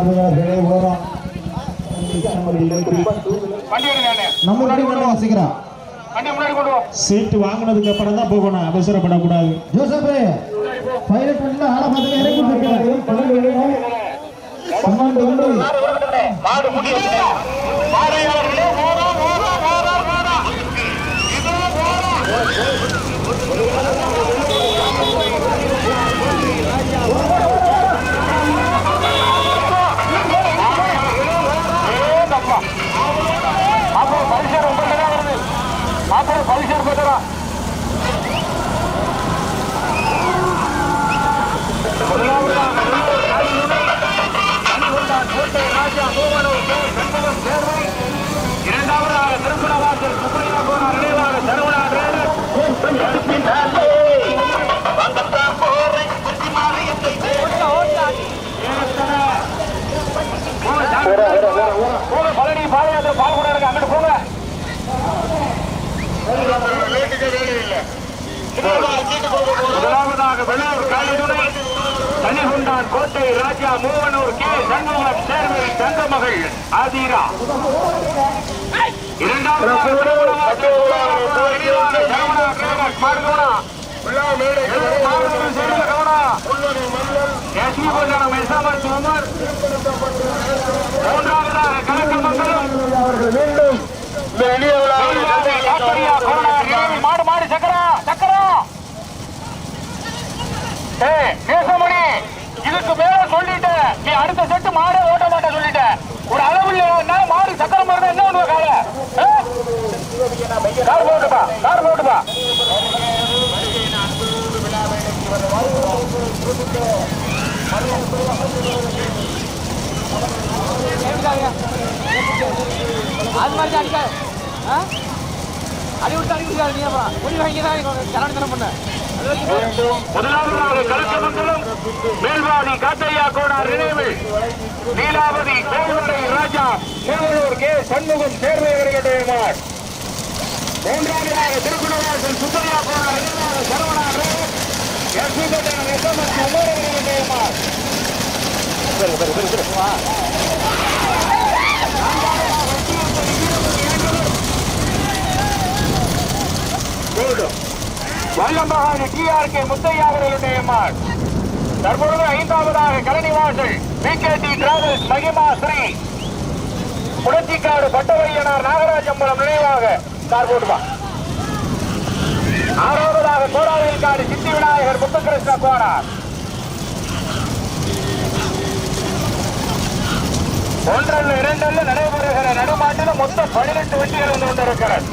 பார்வையாளர்களே ஓரம் நம்ம கொண்டு வசிக்கிறோம் சீட்டு வாங்கினதுக்கு அப்புறம் தான் போகணும் அவசரப்படக்கூடாது. ஜோசப் பைலட் வண்டியில் ஆளை பார்த்து பன்னெண்டு வண்டி மாடு முடி பார்வையாளர்களே ஓரம் ஓரம் ஓரம் ஓரம் இது ஓரம் ஏங்கப்பா. மாப்பிள்ளை பரிசு ரொம்ப நல்லா வருது மாப்பிள்ளை பரிசு பத்திரா கோட்டை ராஜா மூவனூர் கே. சண்முகம் சேர்வை இரண்டாவதாக திருப்பணவாசல் சுப்ரியா கோனார் நினைவாக சரவணா டிரைவர் எடுப்பினாலே வந்தத்தான் போரை குத்தி மாலையத்தை போங்க பழனி பாளையத்தில் பால் கூட இருக்கு அங்கிட்டு போங்க வெள்ளூர் காளிதுணை தனிகுண்டான் கோட்டை ராஜா மூவனூர் கே சண்முகம் சேர்வை தங்கமகள் ஆதிரா இரண்டாவதாக போட்டுப்பா கார் போட்டுப்பா அது மாதிரி அடிக்காது. ஆ? அடி விட்டு அடி விட்டு நீ அப்புறம் முடி வாங்கி தான் பண்ண. முதலாவதாக கலக்கமங்கலம் மேல்வாடி காத்தையா கோனார் நினைவு. லீலாவதி கோவரை ராஜா மூவனூர் கே. சண்முகம் சேர்வையவர்களுடைய மார் மூன்றாவதாக திருக்குணவாசல் சுப்பையா கோனார் நினைவாக Saravana driver SP Pattanam SMS உமரவர்களுடைய மார் வல்லம்பகாணி டிஆர்கே முத்தையா அவர்களுடைய தற்பொழுது ஐந்தாவதாக கலனிவாசல் பிகேடி டிராவல்ஸ் மகிமா ஸ்ரீ. புரட்சிக்காடு பட்டவையனார் நாகராஜம்பலம் நினைவாக கார் போட்டுவா ஆறாவதாக கோடாவில் காடு சித்தி விநாயகர் முத்துகிருஷ்ண கோடார். ஒன்றல்ல இரண்டல்ல நடைபெறுகிற நடுமாட்டில் மொத்தம் பதினெட்டு வண்டிகள் வந்து கொண்டிருக்கிறது.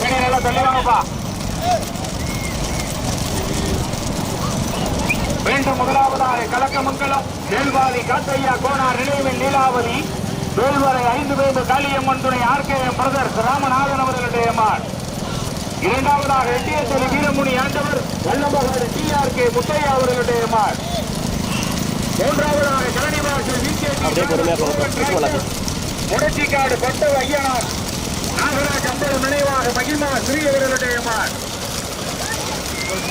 பிடி நல்லா தெளிவாங்கப்பா மீண்டும் முதலாவதாக கலக்கமங்கலம் வேல்வாதி காத்தையா கோனார் நினைவில் லீலாவதி வேல்வரை ஐந்து பேரு காளியம்மன் துணை ஆர்கேஎம் பிரதர்ஸ் ராமநாதன் அவர்களுடைய மான். இரண்டாவதாக எட்டியத்தொலி வீரமுனி ஆண்டவர் வல்லம்பகாடு டிஆர்கே முத்தையா அவர்களுடைய மான். மூன்றாவதாக கரணிவாசல் விகேடி முடச்சிக்காடு பட்டு ஐயனார் நாகராஜ் அம்பலம் நினைவாக மகிமா ஸ்ரீ அவர்களுடைய மான்.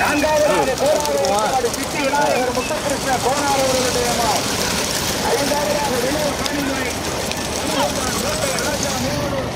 நான்காவதாக கோராடு சித்தி விநாயகர் முத்தகிருஷ்ண கோனார் அவர்களுடைய மான். ஐந்தாவதாக வினோத் காணிமுறை ராஜா மூவனூர்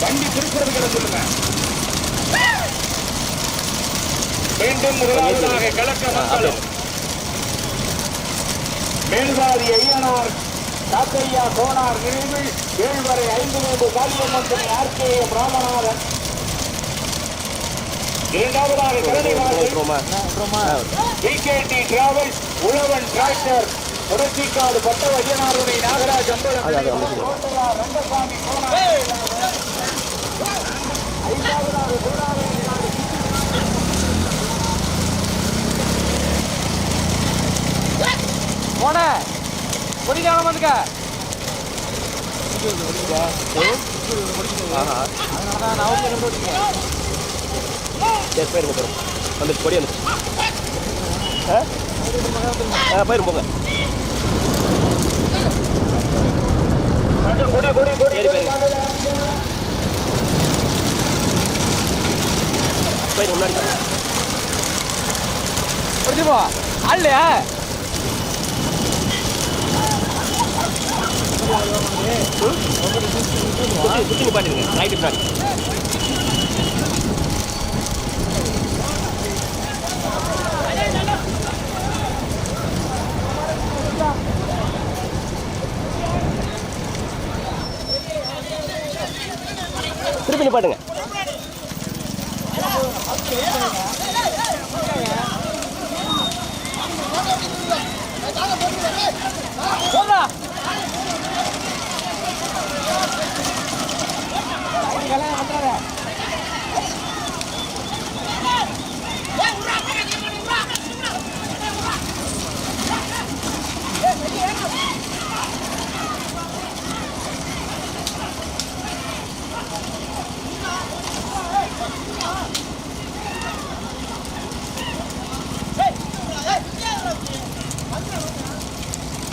வண்டி திருக்கிறது கிட சொல்லுங்க. மீண்டும் முதலாவதாக கலக்க மக்களும் மேல்வாதி ஐயனார் காக்கையா கோனார் நினைவில் ஏழ்வரை ஐந்து மூன்று காளியம்மன் துணை ஆர்கே ராமநாதன் இரண்டாவதாக டிராவல்ஸ் உழவன் டிராக்டர் புரட்சிக்காடு பட்ட வையனாருடைய நாகராஜ் அம்பலம். ரங்கசாமி கோனார். போன குடிக்காம வந்துக்க. போயிருங்க போயிரும் வந்துட்டு கொடி வந்துச்சு. ஆ? போயிரும் போங்க. கொடி கொடி கொடி. போயிரு. முன்னாடி போ. அல்லையா சுற்றி நிப்பாட்டிருங்க ரைட்டு முன்னாடி திருப்பி நிப்பாட்டுங்க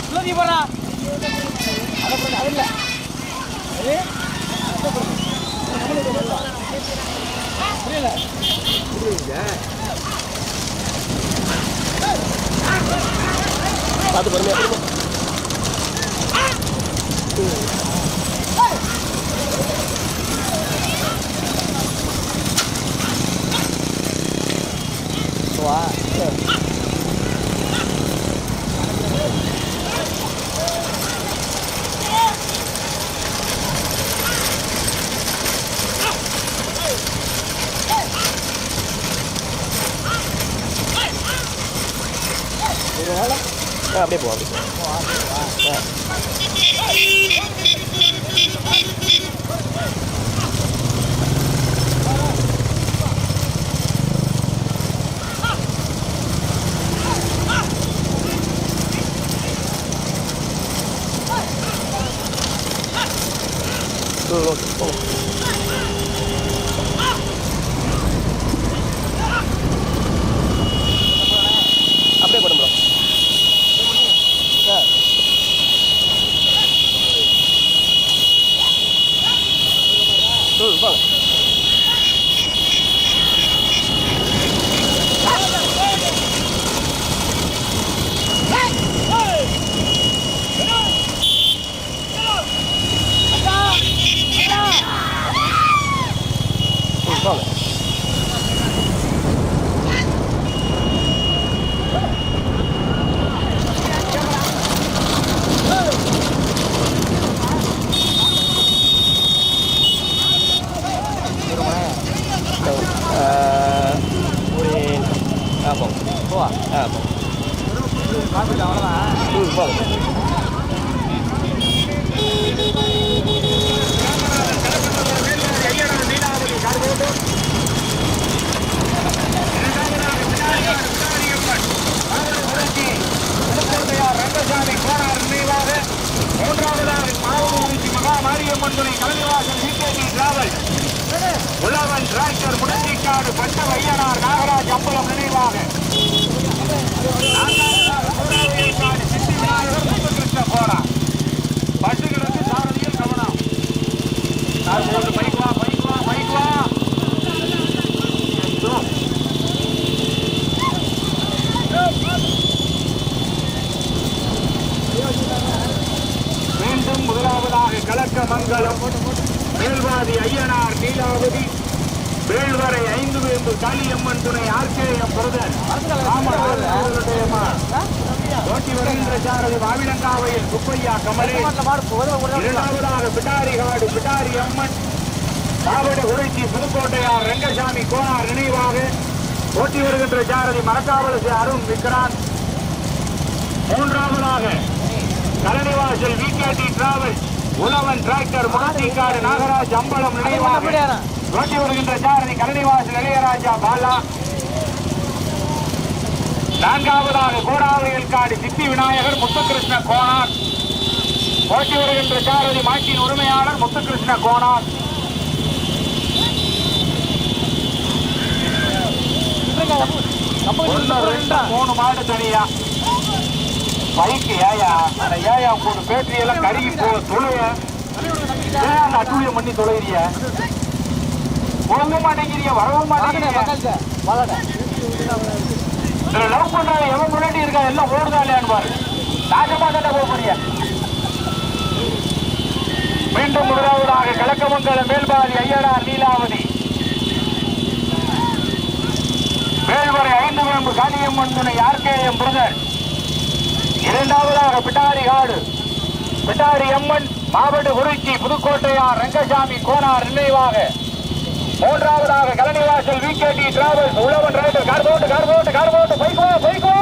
உள்ள நீ போடா அத போடா அது இல்ல அது புரியல பார்த்து பொறுமையாக கொடுங்க வா ஆ அப்படியே போ அப்படியே போ. ம் இரண்டாவதாக பிட்டாரி காடு பிட்டாரி அம்மன் மாவட்ட உரைச்சி புதுக்கோட்டையார் ரங்கசாமி கோனார் நினைவாக ஓட்டி வருகின்ற சாரதி மரக்காவலசி அருண் விக்ராந்த். மூன்றாவதாக கலனிவாசல் விகேடி டிராவல் உழவன் டிராக்டர் முகத்திக்காடு நாகராஜ் அம்பலம் நினைவாக ஓட்டி வருகின்ற சாரதி கலனிவாசல் இளையராஜா பாலா. நான்காவதாக கோடாவரியல் காடு சித்தி விநாயகர் முத்துகிருஷ்ண கோனார். ஓட்டி வருகின்ற காரதி மாட்டின் உரிமையாளர் முத்துகிருஷ்ண கோனார். மூணு மாடு தனியா? பைக்கு ஏயா? அந்த ஏயா போட்டு பேட்டரி எல்லாம் கருகி போ தொழுய ஏன் அட்டூழியம் பண்ணி தொழுகிறிய போகவும் மாட்டேங்கிறீங்க வரவும் மாட்டேங்கிறீங்க. லவ் பண்றாங்க எவன் முன்னாடி இருக்கா? எல்லாம் ஓடுதா இல்லையான்னு பாரு நாசமா தானே போக முடியாது மீண்டும் முதலாவதாக கிழக்கமங்கலம் மேல்பாதி ஐயனார் லீலாவதி. வேல்வரை ஐந்து வேம்பு காளியம்மன் துணை ஆர்கேஎம் பிரதர். இரண்டாவதாக பிட்டாரி காடு. பிட்டாரி அம்மன் மாவட்ட குறிச்சி புதுக்கோட்டையார் ரங்கசாமி கோனார் நினைவாக. மூன்றாவதாக கலனிவாசல் விகேடி டிராவல்ஸ் உழவன் ரைடர் கார்போட்டு கார்போட்டு கார்போட்டு பைக்கோ பைக்கோ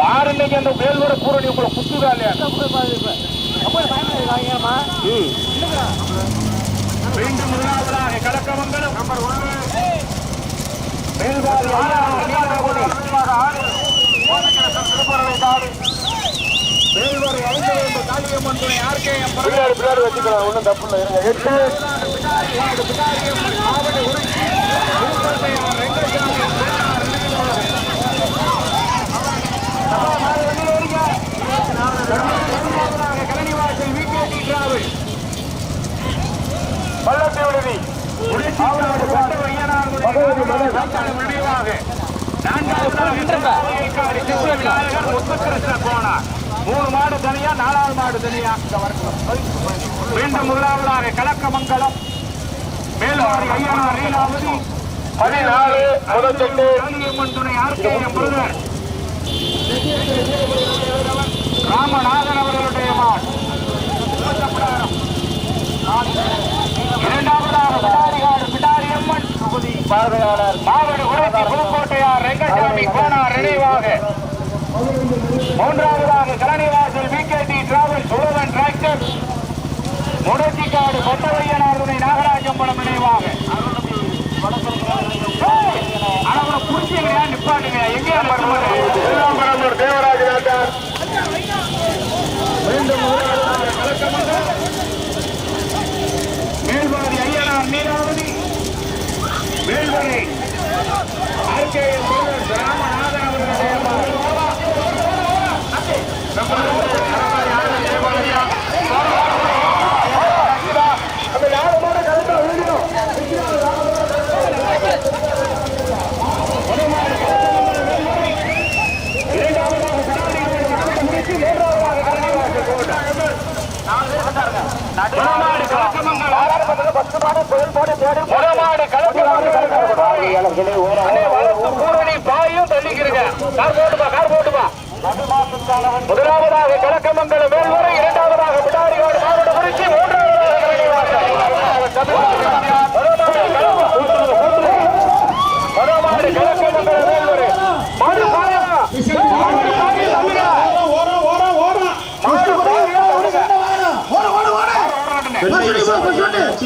பாருங்க அந்த மேல்வர பூரணி உங்களை குத்துதா இல்லையா? மீண்டும் முதலாவதாக கலக்கமங்கலம் நம்பர் ஒன்று மேல்வாதி நீலாவதி திருப்பறவை காடு காளியம்மன் துணை ஆர்கேஎம் பின்னாடி வச்சுக்கலாம் ஒன்றும் தப்பு இல்லை இருங்க எட்டு மாவட்ட கலனிவாசல் விகேடி டிராவல் பள்ளத்தை விடுதி மாவட்ட சட்ட வையனார் நினைவாக மூணு மாடு தனியா நாலாவது மாடு தனியா. மீண்டும் முதலாவதாக கலக்கமங்கலம் மேல்வாடி பதினாலு துணை ஆர்கேஎம் பிரதர். ராமநாதன் அவர்களுடைய மாட் இரண்டாவதாக பிடாரிகாடு பிடாரியம்மன் தொகுதி பார்வையாளர் மாவட்ட உரைச்சி புதுக்கோட்டையார் ரெங்கசாமி கோனார் நினைவாக. மூன்றாவதாக Kalanivasal VKD travel சுழவன் tractor Mudachikkadu கொட்டவையனார் துணை நாகராஜம்பலம் நினைவாக. அவனை புடிச்சீங்க நிப்பாட்டுங்க? எங்கே திருவாம்பரம்பூர் தேவராஜ மீண்டும் முதலாவதாக கலக்கமங்கலம் மேல்வாதி ஐயனார் நீராவதி மேல்வரை ஆர்கேஎம் ராமநாதன் அவர்களுடைய முதலாவதாக கலக்கமங்கலம் வேல்வரை இரண்டாவதாக பிடாரிகாடு மாவட்ட குறிச்சி மூன்றாவதாக மரமாடு கலக்கமங்கலம் வேல்வரை மாடு பாயா மாடு பாயா தம்பியா ஓரம் ஓரம் ஓரம் மாடு பாயா விடுங்க ஓடு ஓடு ஓடு வெள்ளை வெள்ளை வெள்ளை வந்த மாடு வந்தாச்சு மாடு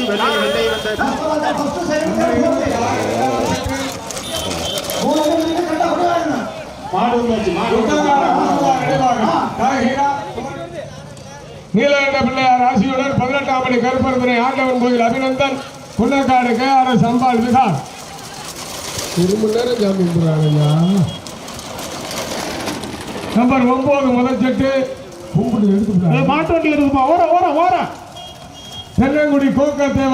நீலகண்ட பிள்ளையார் ஆசியுடன் பதினெட்டாம் படி கருப்பரந்தனை ஆண்டவன் கோயில் அபிநந்தன் குன்னக்காடு கேஆர் சம்பாள் விகார் ஒரு மணி நேரம் ஜாமீன் போடுறாங்கய்யா நம்பர் ஒன்பது முதல் செட்டு மாட்டு வண்டி இருக்குப்பா ஓரம் ஓரம் ஓர தென்னங்குடி கோக்கத்தேவன்